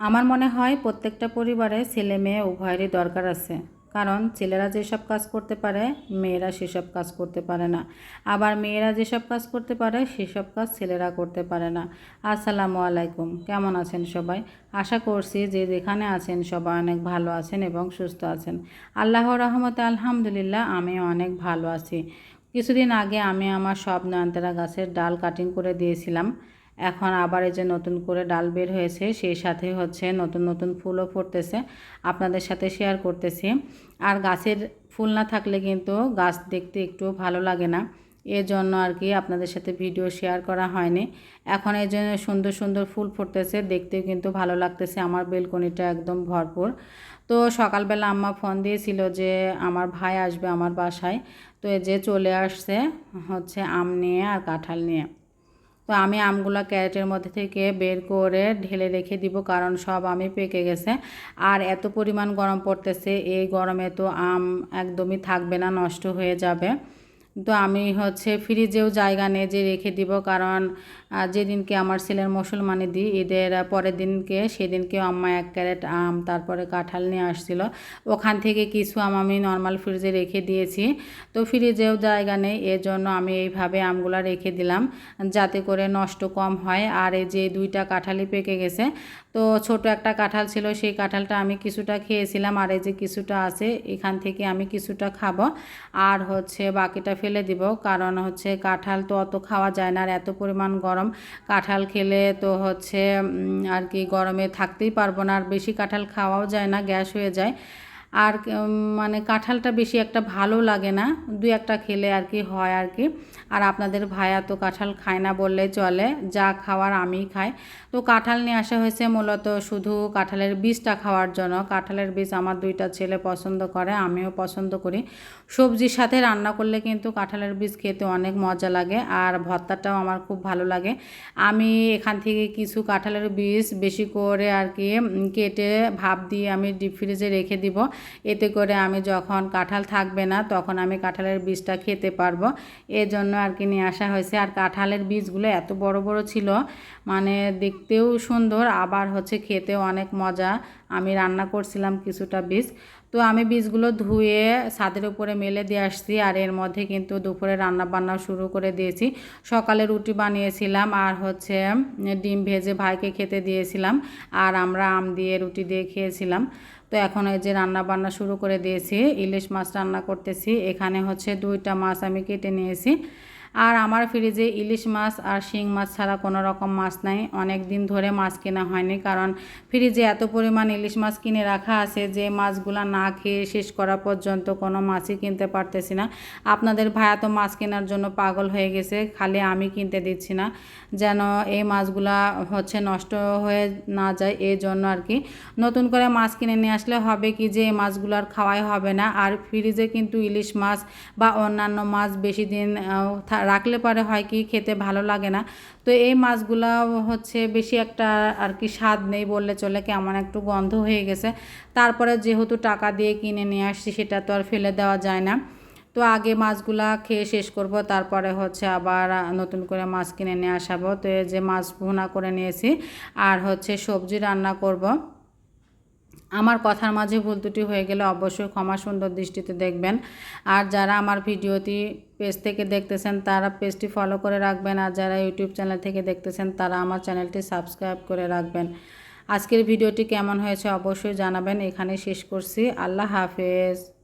আমার মনে হয় প্রত্যেকটা পরিবারে ছেলে মেয়ে উভয়েরই দরকার আছে। কারণ ছেলেরা যেসব কাজ করতে পারে, মেয়েরা সেসব কাজ করতে পারে না। আবার মেয়েরা যেসব কাজ করতে পারে, সেসব কাজ ছেলেরা করতে পারে না। আসসালামু আলাইকুম। কেমন আছেন সবাই? আশা করছি যে যেখানে আছেন সবাই অনেক ভালো আছেন এবং সুস্থ আছেন। আল্লাহর রহমতে আলহামদুলিল্লাহ আমি অনেক ভালো আছি। কিছুদিন আগে আমি আমার সব নয়নতারা গাছের ডাল কাটিং করে দিয়েছিলাম। এখন আবার এই যে নতুন করে ডাল বের হয়েছে, সেই সাথে হচ্ছে নতুন নতুন ফুলও ফুটতেছে। আপনাদের সাথে শেয়ার করতেছি। আর গাছের ফুল না থাকলে কিন্তু গাছ দেখতে একটু ভালো লাগে না। এর জন্য আর কি আপনাদের সাথে ভিডিও শেয়ার করা হয়নি। এখন এই জন্য সুন্দর সুন্দর ফুল ফুটতেছে, দেখতেও কিন্তু ভালো লাগতেছে। আমার বেলকনিটা একদম ভরপুর। তো সকালবেলা আম্মা ফোন দিয়েছিল যে আমার ভাই আসবে আমার বাসায়। তো এই যে চলে আসছে হচ্ছে আম নিয়ে আর কাঁঠাল নিয়ে। তো আমি আমগুলো ক্যারেটের মধ্যে থেকে বের করে ঢেলে রেখে দিব, কারণ সব আমি পেকে গেছে। আর এত পরিমাণ গরম পড়তেছে, এই গরমে তো আম একদমই থাকবে না, নষ্ট হয়ে যাবে। তো আমি হচ্ছে ফ্রিজেও জায়গা নিয়ে যে রেখে দিব, কারণ যেদিনকে আমার ছেলের মুসলমানি দিই ঈদের পরের দিনকে, সেদিনকেও আম্মা এক ক্যারেট আম, তারপরে কাঁঠাল নিয়ে আসছিল। ওখান থেকে কিছু আম আমি নর্মাল ফ্রিজে রেখে দিয়েছি। তো ফ্রিজেও জায়গা নেই এর জন্য আমি এইভাবে আমগুলো রেখে দিলাম, যাতে করে নষ্ট কম হয়। আর এই যে দুইটা কাঁঠালই পেকে গেছে, তো ছোট একটা কাঁঠাল ছিল, সেই কাঁঠালটা আমি কিছুটা খেয়েছিলাম। আর এই যে কিছুটা আছে, এখান থেকে আমি কিছুটা খাব। আর হচ্ছে বাকিটা ফেলে দিব। কারণ হচ্ছে কাঁঠাল তো অত খাওয়া যায় না, আর এত পরিমাণ গরম। কাঁঠাল খেলে তো হচ্ছে আর কি গরমে থাকতেই পারব না, আর বেশি কাঁঠাল খাওয়াও যায় না, গ্যাস হয়ে যায়। আর মানে কাঁঠালটা বেশি একটা ভালো লাগে না, দুই একটা খেলে আর কি হয় আর কি। আর আপনাদের ভাইয়া তো কাঁঠাল খায় না বললে চলে, যা খাওয়ার আমি খাই। তো কাঁঠাল নিয়ে আসা হয়েছে মূলত শুধু কাঁঠালের বীজটা খাওয়ার জন্য। কাঁঠালের বীজ আমার দুইটা ছেলে পছন্দ করে, আমিও পছন্দ করি। সবজির সাথে রান্না করলে কিন্তু কাঁঠালের বীজ খেতে অনেক মজা লাগে, আর ভর্তাটাও আমার খুব ভালো লাগে। আমি এখান থেকে কিছু কাঁঠালের বীজ বেশি করে আর কি কেটে ভাপ দিয়ে আমি ডিপ ফ্রিজে রেখে দিব। এতে করে আমি যখন কাঁঠাল থাকবে না, তখন আমি কাঁঠালের বীজটা খেতে পারব। এর জন্য আর কি নিয়ে আসা হয়েছে। আর কাঁঠালের বীজগুলো এত বড় বড় ছিল মানে দেখতেও সুন্দর, আবার হচ্ছে খেতেও অনেক মজা। আমি রান্না করছিলাম কিছুটা বীজ। তো আমি বীজগুলো ধুয়ে ছাদের উপরে মেলে দিয়ে আসছি, আর এর মধ্যে কিন্তু দুপুরে রান্না বান্না শুরু করে দিয়েছি। সকালে রুটি বানিয়েছিলাম, আর হচ্ছে ডিম ভেজে ভাইকে খেতে দিয়েছিলাম, আর আমরা আম দিয়ে রুটি দিয়ে খেয়েছিলাম। তো এখন এই যে রান্না বান্না শুরু করে দিয়েছি, ইলিশ মাছ রান্না করতেছি। এখানে হচ্ছে দুইটা মাছ আমি কেটে নিয়েছি। আর আমার ফ্রিজে ইলিশ মাছ আর শিং মাছ ছাড়া কোনো রকম মাছ নাই। অনেক দিন ধরে মাছ কেনা হয়নি কারণ ফ্রিজে এত পরিমাণ ইলিশ মাছ কিনে রাখা আছে যে মাছগুলো না খেয়ে শেষ করা পর্যন্ত কোনো মাছই কিনতে পারতেছি না। আপনাদের ভায়া তো মাছ কেনার জন্য পাগল হয়ে গেছে, খালি আমি কিনতে দিচ্ছি না। যেন এই মাছগুলা হচ্ছে নষ্ট হয়ে না যায় এই জন্য আর কি। নতুন করে মাছ কিনে নিয়ে আসলে হবে কি যে এই মাছগুলো আর খাওয়াই হবে না। আর ফ্রিজে কিন্তু ইলিশ মাছ বা অন্যান্য মাছ বেশি দিন রাখলে পরে হয় কি খেতে ভালো লাগে না। তো এই মাছগুলো হচ্ছে বেশি একটা আর কি স্বাদ নেই বললে চলে কেমন একটু গন্ধ হয়ে গেছে। তারপরে যেহেতু টাকা দিয়ে কিনে নিয়ে আসছি সেটা তো আর ফেলে দেওয়া যায় না। তো আগে মাছগুলা খেয়ে শেষ করব, তারপরে হচ্ছে আবার নতুন করে মাছ কিনে নিয়ে আসাবো। তো এই যে মাছ ভুনা করে নিয়েছি, আর হচ্ছে সবজি রান্না করব। আমার কথার মাঝে ভুল ত্রুটি হয়ে গেলে অবশ্যই ক্ষমা সুন্দর দৃষ্টিতে দেখবেন। আর যারা আমার ভিডিওটি পেজ থেকে দেখতেছেন, তারা পেজটি ফলো করে রাখবেন। আর যারা ইউটিউব চ্যানেল থেকে দেখতেছেন, তারা আমার চ্যানেলটি সাবস্ক্রাইব করে রাখবেন। আজকের ভিডিওটি কেমন হয়েছে অবশ্যই জানাবেন। এখানে শেষ করছি। আল্লাহ হাফেজ।